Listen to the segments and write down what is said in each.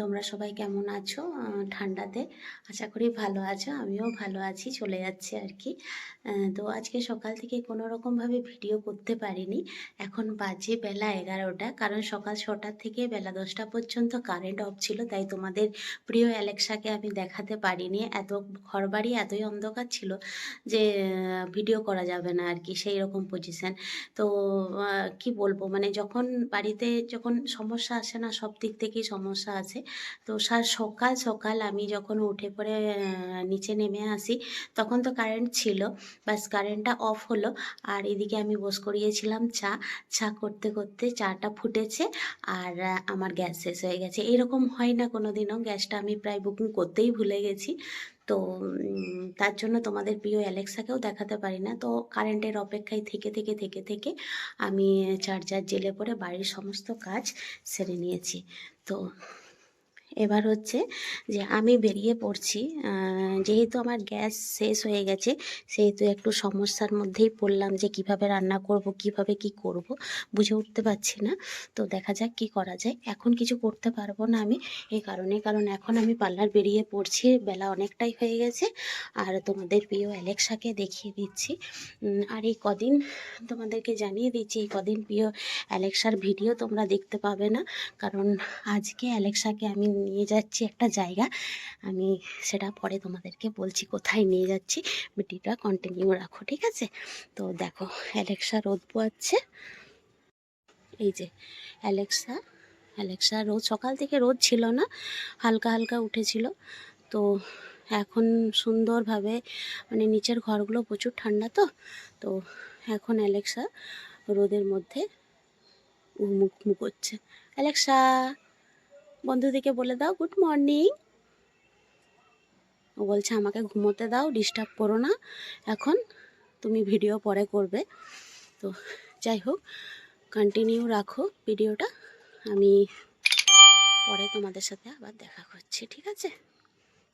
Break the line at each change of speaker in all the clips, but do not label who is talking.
তোমরা সবাই কেমন আছো? ঠান্ডাতে আশা করি ভালো আছো, আমিও ভালো আছি, চলে যাচ্ছে আর কি তো আজকে সকাল থেকে কোনো রকমভাবে ভিডিও করতে পারিনি। এখন বাজে বেলা এগারোটা, কারণ সকাল ছটার থেকে বেলা দশটা পর্যন্ত কারেন্ট অফ ছিল, তাই তোমাদের প্রিয় অ্যালেক্সাকে আমি দেখাতে পারিনি। এত ঘরবাড়ি এতই অন্ধকার ছিল যে ভিডিও করা যাবে না আর কি সেই রকম পজিশন তো কি বলব মানে যখন বাড়িতে যখন সমস্যা আসে না, সব দিক থেকেই সমস্যা আছে। তো সার সকাল সকাল আমি যখন উঠে পড়ে নিচে নেমে আসি, তখন তো কারেন্ট ছিল। বাস কারেন্টটা অফ হলো। আর এদিকে আমি বস করিয়েছিলাম চা। চা করতে করতে চাটা ফুটেছে আর আমার গ্যাস শেষ হয়ে গেছে। এরকম হয় না কোনো দিনও গ্যাসটা আমি প্রায় বুকিং করতেই ভুলে গেছি। তো তার জন্য তোমাদের প্রিয় অ্যালেক্সাকেও দেখাতে পারি না। তো কারেন্টের অপেক্ষায় থেকে থেকে থেকে থেকে আমি চার্জার জেলে পরে বাড়ির সমস্ত কাজ সেরে নিয়েছি। তো এবার হচ্ছে যে আমি বেরিয়ে পড়ছি যেহেতু আমার গ্যাস শেষ হয়ে গেছে, সেহেতু একটু সমস্যার মধ্যেই পড়লাম যে কীভাবে রান্না করব, কীভাবে কি করব, বুঝে উঠতে পারছি না। তো দেখা যাক কি করা যায়। এখন কিছু করতে পারব না আমি, এই কারণে, কারণ এখন আমি পার্লার বেরিয়ে পড়ছি, বেলা অনেকটাই হয়ে গেছে। আর তোমাদের প্রিয় অ্যালেক্সাকে দেখিয়ে দিচ্ছি। আর এই কদিন তোমাদেরকে জানিয়ে দিচ্ছি, এই কদিন প্রিয় অ্যালেক্সার ভিডিও তোমরা দেখতে পাবে না। কারণ আজকে অ্যালেক্সাকে আমি নিয়ে যাচ্ছি একটা জায়গা। আমি সেটা পরে তোমাদেরকে বলছি কোথায় নিয়ে যাচ্ছি। ভিডিওটা কন্টিনিউ রাখো, ঠিক আছে? তো দেখো, অ্যালেক্সা রোদ পোয়াচ্ছে। এই যে, অ্যালেক্সা অ্যালেক্সা রোদ, সকাল থেকে রোদ ছিল না, হালকা হালকা উঠেছিল। তো এখন সুন্দরভাবে মানে নিচের ঘরগুলো প্রচুর ঠান্ডা তো তো এখন অ্যালেক্সা রোদের মধ্যে মুখ মুখ করছে। অ্যালেক্সা! বন্ধুদেরকে বলে দাও, গুড মর্নিং। ও বলছে, আমাকে ঘুমোতে দাও, ডিস্টার্ব করো না। এখন তুমি ভিডিও পরে করবে। তো যাই হোক কন্টিনিউ রাখো ভিডিওটা। আমি পরে তোমাদের সাথে আবার দেখা করছি, ঠিক আছে?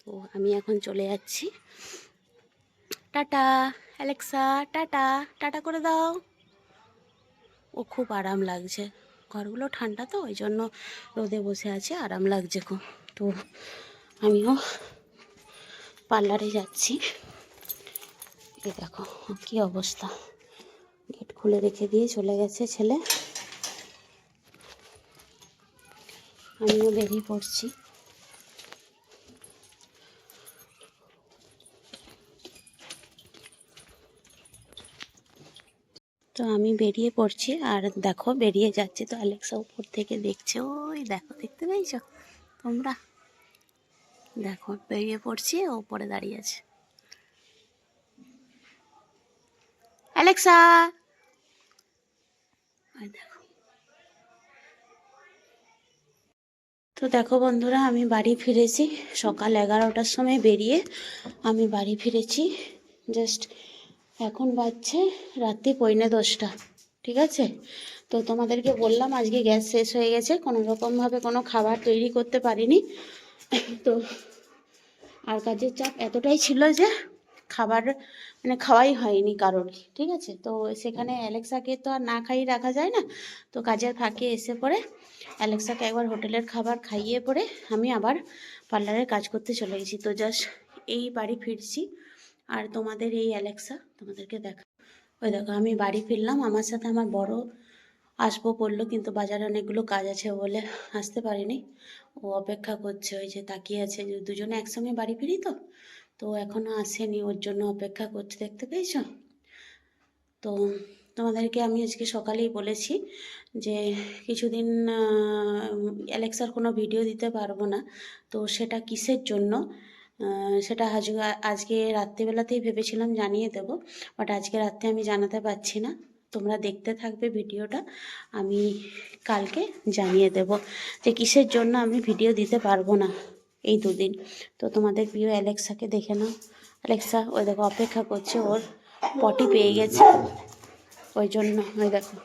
তো আমি এখন চলে যাচ্ছি। টাটা, অ্যালেক্সা, টাটা টাটা করে দাও। ও খুব আরাম লাগছে। ঘরগুলো ঠান্ডা তো, ওই জন্য রোদে বসে আছে, আরাম লাগছে খুব। তো আমিও পার্লারে যাচ্ছি। এই দেখো, কি অবস্থা। গেট খুলে রেখে দিয়ে চলে গেছে ছেলে। আমিও বেরিয়ে পড়ছি। তো আমি বেরিয়ে পড়ছি। আর দেখো, বেরিয়ে যাচ্ছি তো অ্যালেক্সা উপর থেকে দেখছে। ওই দেখো, দেখতে পেয়েছ? তোমরা? দেখো, বেরিয়ে পড়ছি, ও উপরে দাঁড়িয়ে আছে। অ্যালেক্সা তো দেখো বন্ধুরা, আমি বাড়ি ফিরেছি। সকাল এগারোটার সময় বেরিয়ে আমি বাড়ি ফিরেছি। জাস্ট এখন বাজছে রাত্রি পৌনে দশটা, ঠিক আছে? তো তোমাদেরকে বললাম আজকে গ্যাস শেষ হয়ে গেছে, কোনো রকমভাবে কোনো খাবার তৈরি করতে পারিনি। তো আর কাজের চাপ এতটাই ছিল যে খাবার মানে খাওয়াই হয়নি কারোর ঠিক আছে? তো সেখানে অ্যালেক্সাকে তো আর না খাইয়ে রাখা যায় না, তো কাজের ফাঁকে এসে পরে অ্যালেক্সাকে একবার হোটেলের খাবার খাইয়ে পরে আমি আবার পার্লারের কাজ করতে চলে গেছি। তো জাস্ট এই বাড়ি ফিরছি। আর তোমাদের এই অ্যালেক্সা, তোমাদেরকে দেখা। ওই দেখো, আমি বাড়ি ফিরলাম। আমার সাথে আমার বড় আসব বলল কিন্তু বাজারে অনেকগুলো কাজ আছে বলে আসতে পারিনি। ও অপেক্ষা করছে, ওই যে তাকিয়ে আছে। যে দুজনে একসঙ্গে বাড়ি ফিরি তো? তো এখনও আসেনি, ওর জন্য অপেক্ষা করছে, দেখতে পেয়েছ? তো তোমাদেরকে আমি আজকে সকালেই বলেছি যে কিছুদিন অ্যালেক্সার কোনো ভিডিও দিতে পারব না। তো সেটা কিসের জন্য? সেটা আজ, আজকে রাত্রিবেলাতেই ভেবেছিলাম জানিয়ে দেবো বাট আজকে রাত্রে আমি জানাতে পারছি না। তোমরা দেখতে থাকবে ভিডিওটা, আমি কালকে জানিয়ে দেব যে কিসের জন্য আমি ভিডিও দিতে পারব না এই দুদিন। তো তোমাদের প্রিয় অ্যালেক্সাকে দেখে নাও। অ্যালেক্সা, ওই দেখো, অপেক্ষা করছে, ওর পটি পেয়ে গেছে। ওই জন্য, ওই দেখো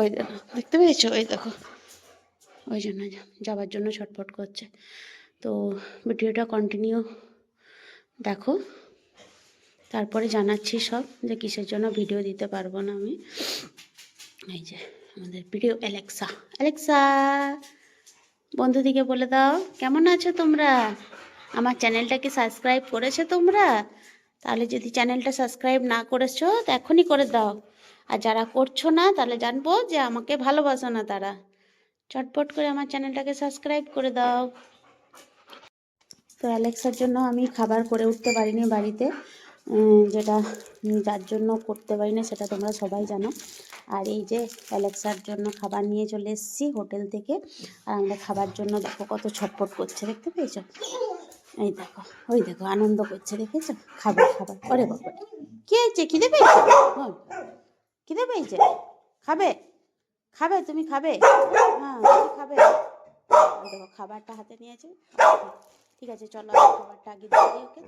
ওই দেখো, দেখতে পেয়েছ? ওই দেখো, ওই জন্য যা- যাওয়ার জন্য ছটফট করছে। তো ভিডিওটা কন্টিনিউ দেখো, তারপরে জানাচ্ছি সব যে কিসের জন্য ভিডিও দিতে পারব না আমি। এই যে আমাদের প্রিয় অ্যালেক্সা। অ্যালেক্সা, বন্ধুদিকে বলে দাও, কেমন আছো তোমরা? আমার চ্যানেলটাকে সাবস্ক্রাইব করেছ তোমরা? তাহলে যদি চ্যানেলটা সাবস্ক্রাইব না করেছ, তো এখনই করে দাও। আর যারা করছ না, তাহলে জানব যে আমাকে ভালোবাসো না তারা। চটপট করে আমার চ্যানেলটাকে সাবস্ক্রাইব করে দাও। তো অ্যালেক্সার জন্য আমি খাবার করে উঠতে পারিনি বাড়িতে যেটা যার জন্য করতে পারি না সেটা তোমরা সবাই জানো। আর এই যে অ্যালেক্সার জন্য খাবার নিয়ে চলে এসেছি হোটেল থেকে, আর আমরা খাবার জন্য দেখো কত ছটপট করছে, দেখতে পেয়েছ? এই দেখো, ওই দেখো, আনন্দ করছে, দেখেছ? খাবার খাবার। ওরে বাবা, কি হয়েছে? খিদে পেয়েছে? খিদে পেয়েছে? খাবে? খাবে? তুমি খাবে? হ্যাঁ খাবে। দেখো, খাবারটা হাতে নিয়েছে। ঠিক আছে চলো আমি খাবারটা আগে দিয়ে ওকে